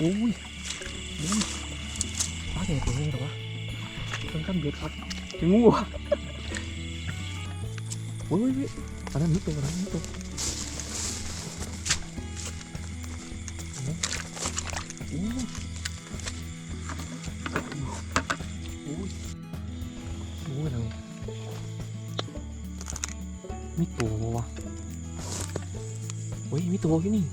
อุ้ยอุ้ยปลาใหญ่ตัวนี้เหรอวะมันกั้นเบ็ดครับจะงูอุ้ยอุ้ยอุ้ยอันนั้นมิดตัวอันนั้นมิดตัวโอ้โหโอ้ยโอ้ยอะไรมิตัววะเฮ้ยมิตัวที่นี่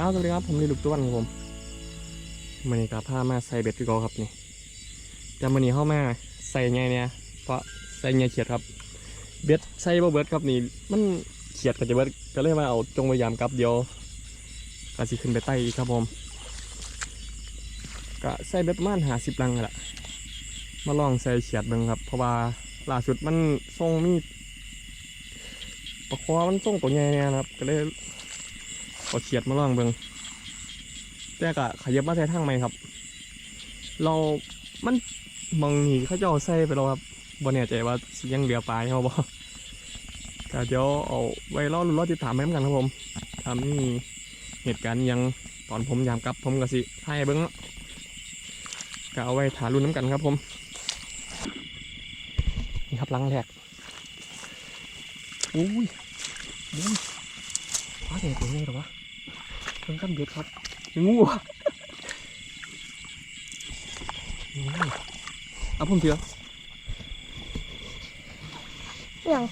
ครับสวัสดีครับผมนี่ลูกต้วนครับผมมันนี่กับผ้ามาใส่เบ็ดคือเกอครับนี่แต่มันนี่เข้ามาใส่ไงเนี่ยเพราะใส่ไงเขียดครับ เบ็ดใส่บ่เบิดครับนี่มันเขียดกับจะเบิดก็เลยมาเอาจงพยายามกับเดียวก็สิขึ้นไปใต้อีกครับผมก็ใส่เบ็ดประมาณหาสิบลังนั่แหละมาลองใส่เฉียดเบิ่งครับ เพราะว่าล่าสุดมันทรงมีดปะคอมันทรงตัวใหญ่เนี่ยครับ ก็เลย เอาเฉียดมาลองเบิงแต่ก็ขยับมาใส่ทางไหมครับ เรา มันมองนี่เขาจะเอาใส่ไปแล้วครับบ่แน่ใจว่าสิยังเหลือปลายเขาบ่ก็เดี๋ยวเอาไว้รอรุ้นรอติดตามไปเหมือนกันครับผมถ้ามีเหตุการณ์ยังตอนผมยามกลับผมก็สิให้เบิ่งเนาะก็เอาไว้ถารุ่นน้ำกันครับผม นี่ครับลังแรกอุ้ยอุ้ยปลาใหญ่ตัวนี้หรอวะ เพิ่งกั้นเบ็ดครับยังงูวะอุ้ยเอาผมเถอะยัง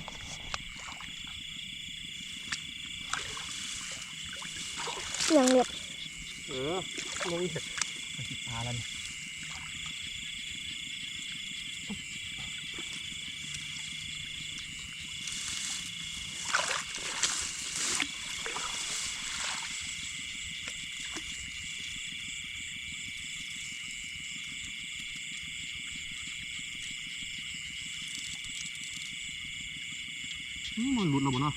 ยังเล็บ เออลงเถอะมาสิปลาแล้วนี่ นบ่เนาะ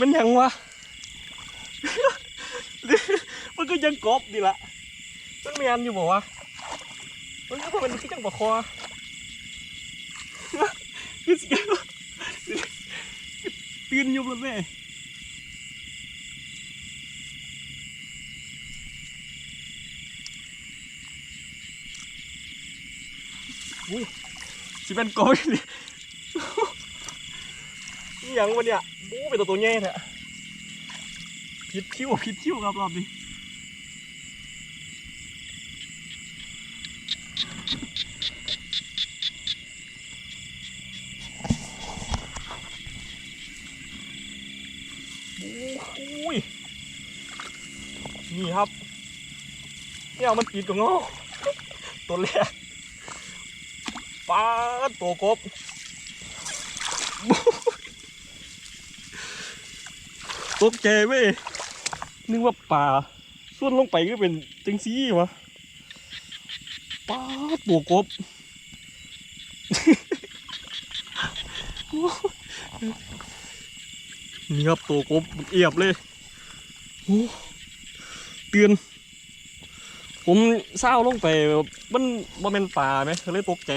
มันยังวะ ยังกบดีละมันเมียนอยู่บอกว่ามันก็เป็นที่จังปะคอคือสิตื่นอยู่เลยแม่อุ้ยสิเป็นกบอีกนี่ยังวะเนี่ยโอ้เป็นตัวตัวใหญ่แท้พิษคิ้วพิษคิ้วครับรอบนี้โอ้ยนี่ ครับเนี่ยมันติดกับงอตัวแรกปลาตัวกบตกใจเว้ยนึกว่าป่าส่วนลงไปก็เป็นจังซี่วะป้าตัวกบนี่ครับตัวกบเอียบเลยโอ้ ตือนผมเศร้าลงไปแบบมันบ่เป็นป่าไหมก็เลยตกใจ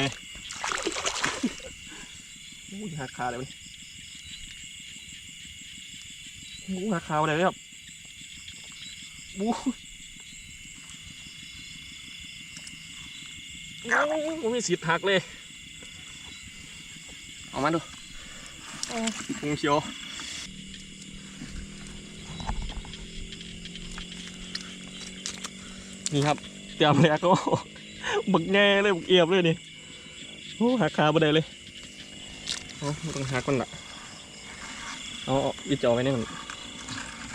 โอ้ยหักขาเลยมันหมูหักขาวอะไรเลยครับหมูเงาผมมีสีหักเลย เอามาดูงูเขียว นี่ครับเตรียมแล้วก็บักแง่เลยบักเอียบเลยนี่โอ้หักขาบ่ได้เลยโอ้ต้องหักมันละเอาอาวิจอไว้นี่มัน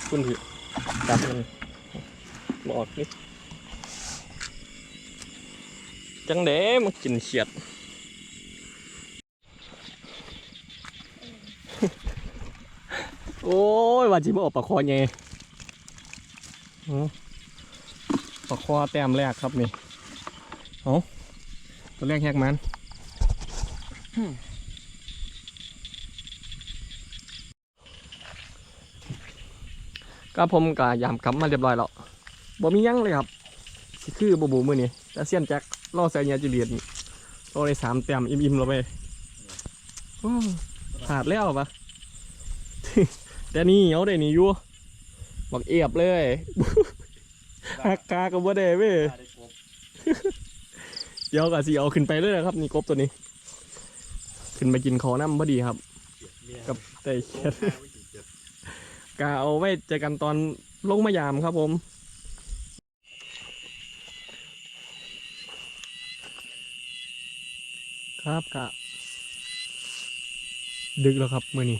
คุณถือจับมันบออกนี่จังเด้มากินเขียดโอ้ยว่าจิมาออกปลาคอไงเอ ปลาคอแต้มแรกครับนี่เอาตัวแรกแหกมันก็ผมกะยามกลับมาเรียบร้อยแล้วบ่มียังเลยครับสิคือบ่บูมือนี่แต่เซียนแจ็คล่อใส่เนียจิเลียนโตได้สามแต้มอิ่มๆแล้วไปขาดแล้วปะแต่นี่เอาได้นี่ยู่วบักเอียบเลย หักกากับบ่ได้เว้ยเดี๋ยวก็สิเอาขึ้นไปเลยนะครับนี่กบตัวนี้ ขึ้นมากินขอน้ำพอดีครับ กับไต่เขียดกาเอาไว้เจอกันตอนลงมายามครับผมครับกะดึกแล้วครับมื่อนี้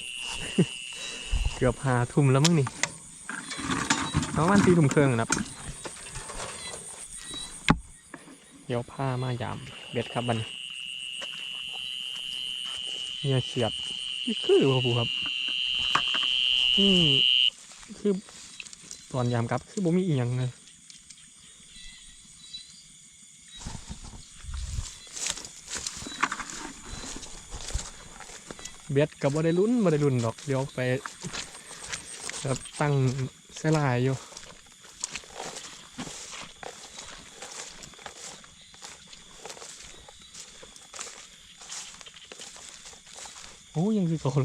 เกือบหาทุ่มแล้วมั้งนี่ประมาณสี่ทุ่มครึ่งนะครับ เดี๋ยวผ้ามายามเบ็ดครับบันเนี่ยเฉียดคือบ่ปูครับนี่คือตอนยามกลับคือบ่มีอีหยังเลยเบ็ดกับบ่ได้ลุ้นบ่ได้ลุ้นดอกเดี๋ยวไปตั้งเสลายอยู่ โอ้ยังสิโตน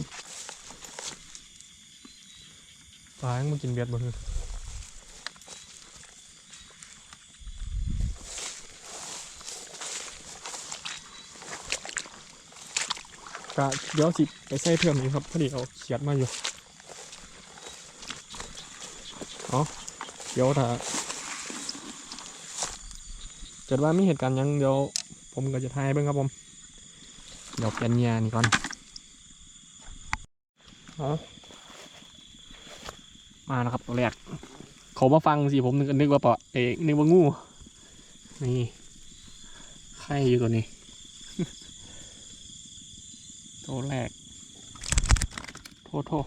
ปลายังมากินเบ็ดบ่คือก็เดี๋ยวสิไปใส่เพิ่มอีกครับพอดีเอาเขียดมาอยู่เอาเดี๋ยวถ้าเกิดว่ามีเหตุการณ์ยังเดี๋ยวผมก็จะทายให้เบิ่งครับผมเดี๋ยวเปลี่ยนเงียนี่ก่อน มาแล้วครับตัวแรกเขามาฟังสิผมนึกนึกว่าเปาะเอกนึกว่างู นี่ไข่อยู่ตัวนี้ ตัวแรก โทษโทษ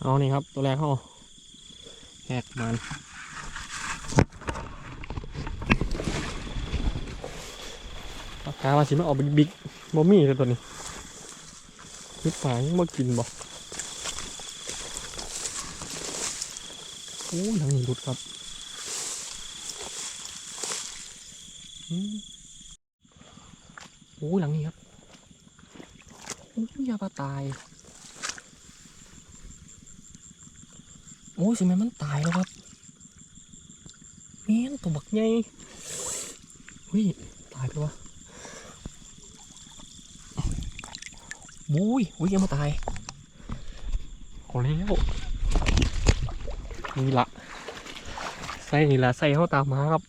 เอานี่ครับตัวแรกเขาแหกมัน ปา กาว่าสิมาออกบิ๊กๆบ่มีเลยตัวนี้คิดฝายังบ่กินบ่โอ้ยหลังนี้หลุดครับโอ้ยหลังนี้ครับโอ้ยยาปลาตายโอ้ยสิแม่นมันตายแล้วครับแม่นตัวบักใหญ่เฮ้ยตายไปวะ บุ้ยอุ้ยยังมาตายเอาแล้วนี่ละใส่นี่ละใส่เข้าตามมาครับ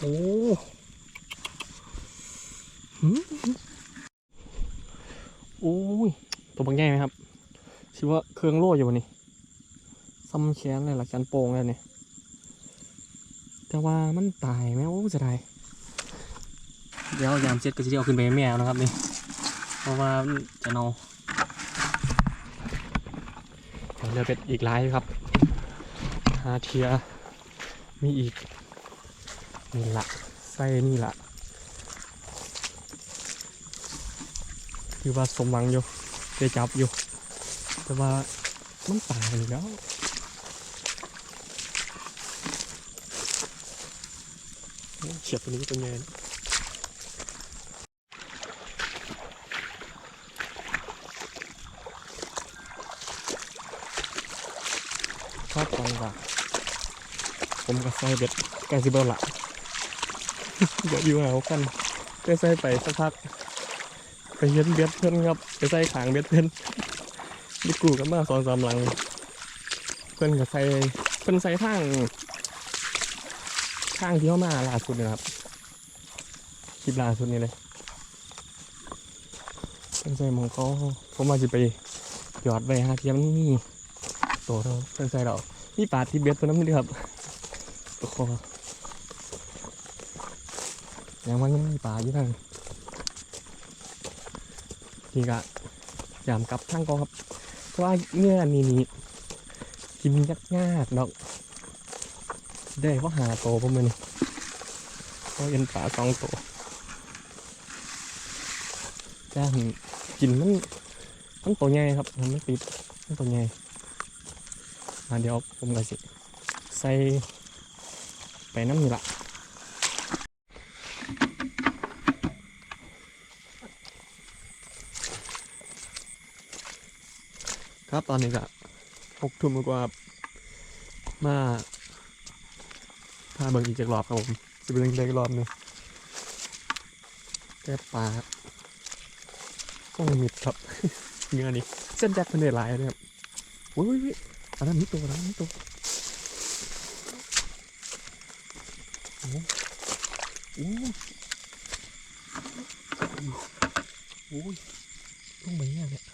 โอ้หืมโอ้ย ตัวบางแง่ไหมครับ คิดว่าเครื่องโล่อยู่วันนี้ซ้ำแขนเลยหลักการโป่งเลยเนี่ยแต่ว่ามันตายไหมโอ้จะตายเดี๋ยวยามเจ็ดก็จะเอาขึ้นไปแมวนะครับนี่เพราะว่าจะเนาเดี๋ยวเรือเป็ดอีกหลายครับหาเทียมีอีกนี่ละไส้นี่ละคือว่าสมหวังอยู่ได้จับอยู่ แต่ว่ามันตายอีกแล้วเฉียบตัวนี้เป็นไงชอบฟังว่าผมก็ใส่เบ็ดแกซิเบิลละเดี๋ยวอยู่เอากันไปใส่ไปสักพักไปเย็นเบ็ดเพื่อนครับ ไปใส่ขางเบ็ดเพื่อน ดิกูกันมาสองสามหลัง เพิ่นก็ใส่เพิ่นใส่ทางทางที่เข้ามาล่าสุดเลยครับคลิปล่าสุดนี่เลยเพิ่นใส่มองเขาผมว่าจะไปหยอดไว้ฮะเทียมนมีตัวเราเพิ่นใส่เรานี่ปลาที่เบ็ดตัวน้ำนี่ครับโอ้โหยังว่ายังมีปลาอยู่ทางนี่กะยามกลับทางกองครับ ว่าเงื่อนี้นี่กินยากยากๆดอก ได้ว่าหาโตประมาณนี้ก็เอ็นปลาสองตัวจ้างกินมันมันตัวใหญ่ครับ มันไม่ติดมันตัวใหญ่มาเดี๋ยวผมก็สิ ใส่ไปน้ำนี่ละ ครับตอนนี้ก็หกทุ่มกว่ามาพาเบิ่งอีกจากรอบครับผมจะไปเบิ่งอีกรอบหนึงแก้ปลาต้องมิดครับเนื้อนี่เส้นแจ็คเป็นเนื้อลายเลยครับโอ้ยเว้ยอันนั้นมีตัวนะมีตัวโอ้โหโอ้โหโอ้ยต้องไปเนี่ยเนี่ย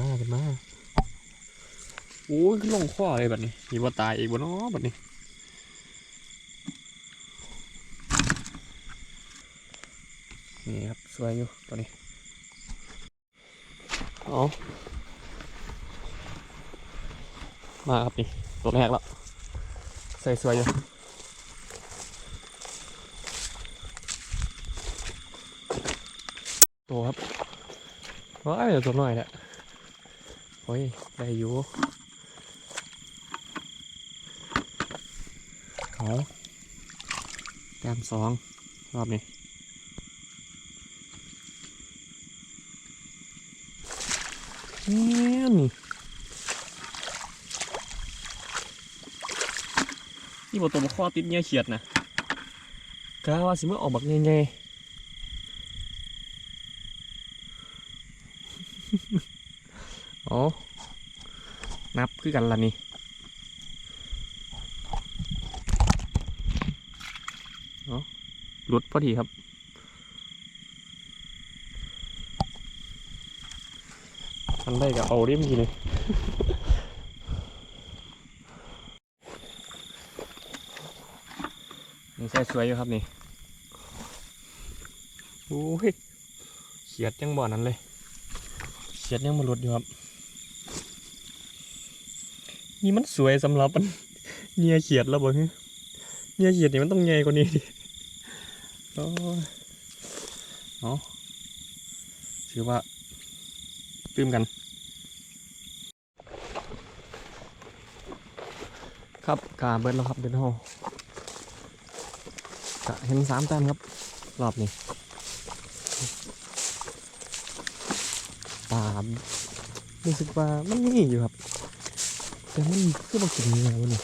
มากันมาโอ้ยลงข้อเลยแบบนี้มีว่าตายอีกบ่เนาะแบบนี้นี่ครับสวยอยู่ตัวนี้เอามาครับนี่ตัวแรกแล้วใส่สวยอยู่ตัวครับว้ายเดี๋ยวตัวหน่อยแหละ โอ้ย ได้อยู่เอาแต้มสองรอบนี้แม่นนี่บอกตัวมาข้อติดเงี้ยเขียดนะกล้าว่าสิเมื่อออกบักไงๆ โอ้นับคือกันละนี่เนาะหลุดพอดีครับมันได้กับเอาเรียมทีเลยนี่ใส่สวยอยู่ครับนี่โอ้ยเขียดยังบ่อนั้นเลยเขียดยังมาหลุดอยู่ครับ นี่มันสวยสำหรับมันเนียเขียดแล้วบ่ฮึเนียเขียดนี่มันต้องใหญ่กว่านี้ดิโอ้เอาถือว่าตื้มกัน ครับกาเบิดแล้วครับเดินห้องกะเห็นสามแต้มครับ รอบนี้ปลารู้สึกว่ามันมีอยู่ครับ แต่มันคือบอกกินเนื้อวะนี่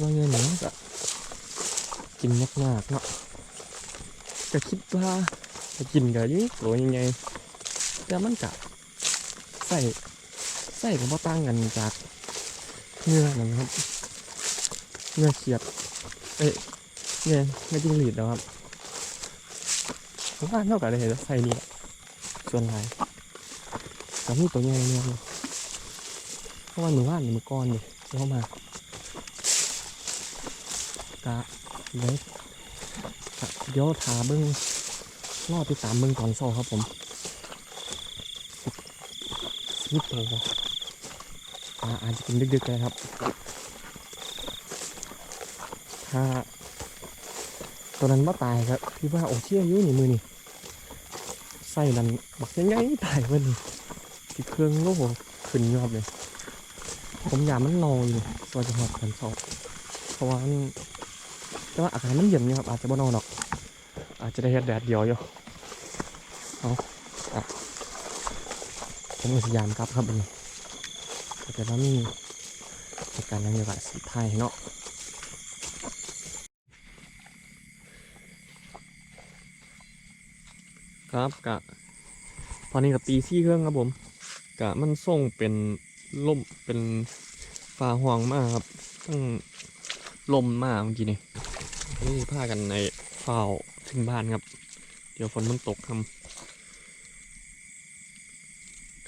ว่าเงี้ยเนื้อก็กินยากๆเนาะก็คิดว่าจะกินกับยี่ตัวยังไงแต่มันกะใส่ใส่ก็บ่ต่างกันจากเนื้อนั่นครับเนื้อเขียดเอ้ยเนื้อเนื้อจิ้งหรีดนะครับผมว่าเท่ากับเลยใส่นี่ส่วนไหลแต่นี่ตัวใหญ่เนี่ย เพราะว่าหนูว่านหนูก้อนนี่เข้ามากะเลยกะเดี๋ยวถาเบิ้งรอติดตามเมืองก่อนโซ่ครับผมสิบตัวอ่าอาจจะเป็นดึกๆเลยครับ ถ้าตัวนั้นว่าตายครับพี่ว่าโอเชี่ยอยุ่นี่มือนี่ใส่นั้นบักยังไงตายเว้ยนี่ที่เครื่องโล่ขึ้นยอดเลย ผมอยากมันนอนอยู่ตัวจะหอดกันสอบเพราะว่ามันแต่ว่าอากาศมันเย็นอยู่ครับอาจจะบ่นอนหรอก อาจจะได้เห็ดแดดเดียวอยู่ผมก็สยามครับครับนี่แต่ว่ามีเหตุการณ์ยังอยู่กับสีไทยเนาะครับกะตอนนี้กับตีซี่เครื่องครับผมกะมันส่งเป็น ล่มเป็นฟ้าห่วงมากครับตั้งลมมากเมื่อกี้นี่นี่พากันในเฝ้าถึงบ้านครับ เดี๋ยวฝนมันตกครับ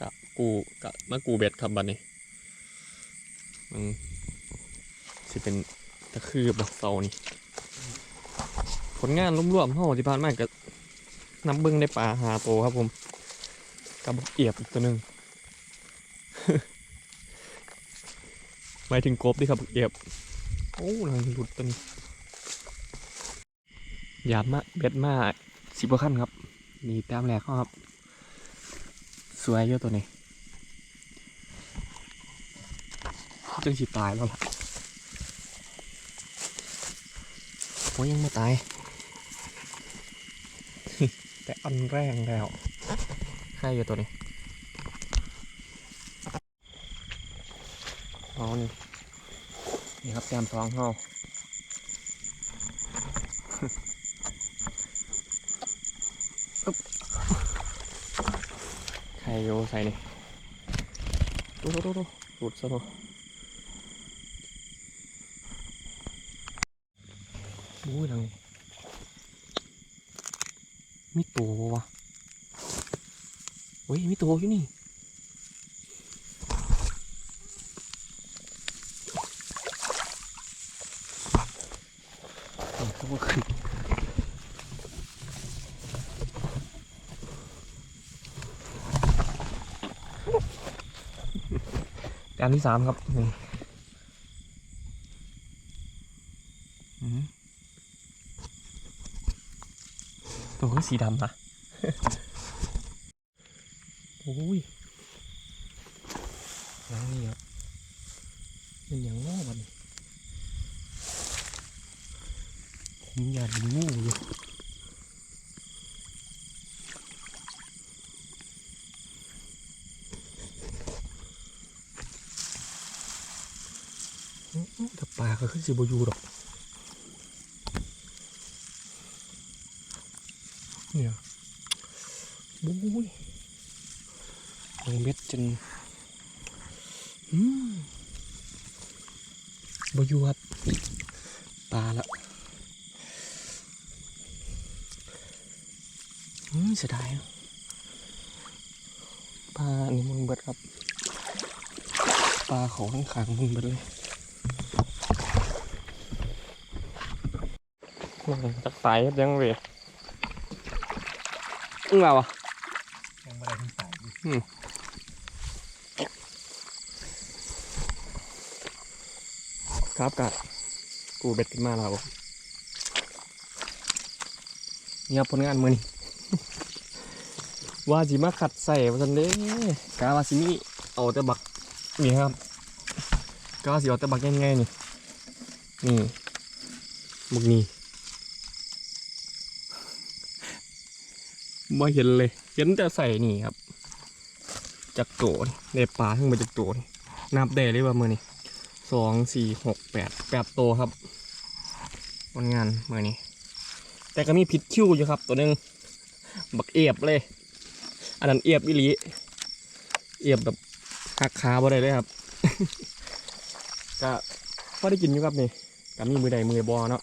กะกูกะมากูเบ็ดครับบัดนี้มันสิเป็นตะคือบักเสานี่ผลงานรวมๆเฮาที่ผ่านมาก็น้ำเบิ้งได้ปลาหาโตครับผมกับเอียบอีกตัวหนึ่ง หมายถึงกบดิครับบักเอียบโอ้นางหลุดตัวนี้หยาบมากเบ็ดมากสิบกว่าขั้นครับ นี่แต้มแรกเขาครับ สวยเยอะตัวนี้จังสิตายแล้วล่ะโอ้ยยังไม่ตาย แต่อันแรงแล้วใครอยู่ตัวนี้ นี่นี่ครับแซมท้องเฮาอึ๊บใครโยใส่นี่ดูดูดูดูหลุดซะตัวอุ้ยทางมีตัวบ่วะเฮ้ยมีตัวอยู่นี่เขาก็ขึ้นการที่สามครับนี่ตัวก็สีดำนะโอ้ยล้างนี่ครับเป็นอย่างง้อวันนี้ ผมอยากดูงูอยู่อื้อหือแต่ปลาก็ขึ้น สิบอยู่หรอก เนี่ยบุ้ยลงเม็ดจนอืมบอยู่ครับปลาละอืมเสียดายปลาอันนี้มึงเบิดครับ ปลาเขาข้างขางๆมึงเบิดเลย จักสายเฮ็ดยังเว้ยอึ้งเราอะยังไม่ได้ทั้งสายดิครับกะกูเบ็ดขึ้นมาแล้วครับนี่ครับผลงานมือนี้ว่าสิมาขัดใส่ว่าซันเด้กาว่าสิมีเอาแต่บักนี่ครับกาว่าสิเอาแต่บักง่ายๆนี่นี่บักนี่ ไม่เห็นเลย เห็นแต่ใส่นี่ครับ จากโตนในปลาทั้งหมดจากโตนี่นับได้เลยว่ามือนี่สองสี่หกแปดแปดโตครับวันงานมือนี้ แต่ก็มีพิษคิ้วอยู่ครับ ตัวหนึ่งบักเอียบเลย อันนั้นเอียบอิลีเอียบแบบหักขาบ่ได้เลยครับ ก็พอได้กินอยู่ครับนี่ก็มีมือใดมือบอเนาะ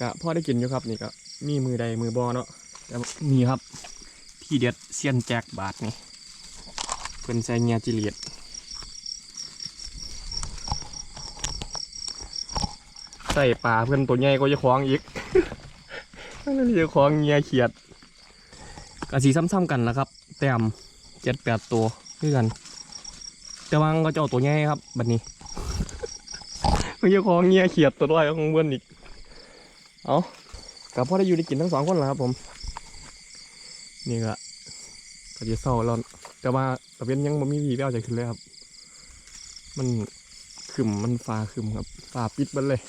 ก็พอได้กินอยู่ครับนี่ก็มีมือใดมือบอเนาะ แต่มีครับ ที่เด็ดเซียนแจ็คบาทนี่เพิ่นใส่เงียจิเลียดใส่ปลาเพื่อนตัวใหญ่ก็จะคล้องอีกนั่นจะคล้องเงียเขียดกะสีซ้ำๆกันแล้วครับ แต้มเจ็ดแปดตัวด้วยกัน แต่วังก็จะเอาตัวใหญ่ครับบัดนี้มันจะคล้องเงียเขียดตัวด้วยของเพื่อนอีก เอากับพ่อได้อยู่ได้กินทั้งสองคนแล้วครับผม นี่ก็ก็จะเศร้าแล้วแต่ว่าตะเวนยังไม่มีวีแววจะขึ้นเลยครับ มันขึ้มมันฟ้าขึ้มครับฟ้าปิดเบันเลย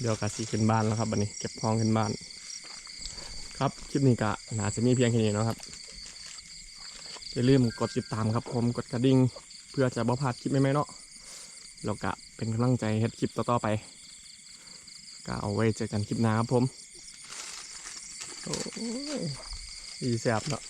เดี๋ยวกะสีขึ้นบ้านแล้วครับวันนี้เก็บของขึ้นบ้าน ครับคลิปนี้กะน่าจะมีเพียงแค่นี้นะครับอย่าลืมกดติดตามครับผมกดกระดิ่งเพื่อจะบ่พลาดคลิปใหม่ๆเนาะแล้วกะเป็นกำลังใจให้คลิปต่อๆไปก็เอาไว้เจอกันคลิปหน้าครับผม อีแสบเนาะ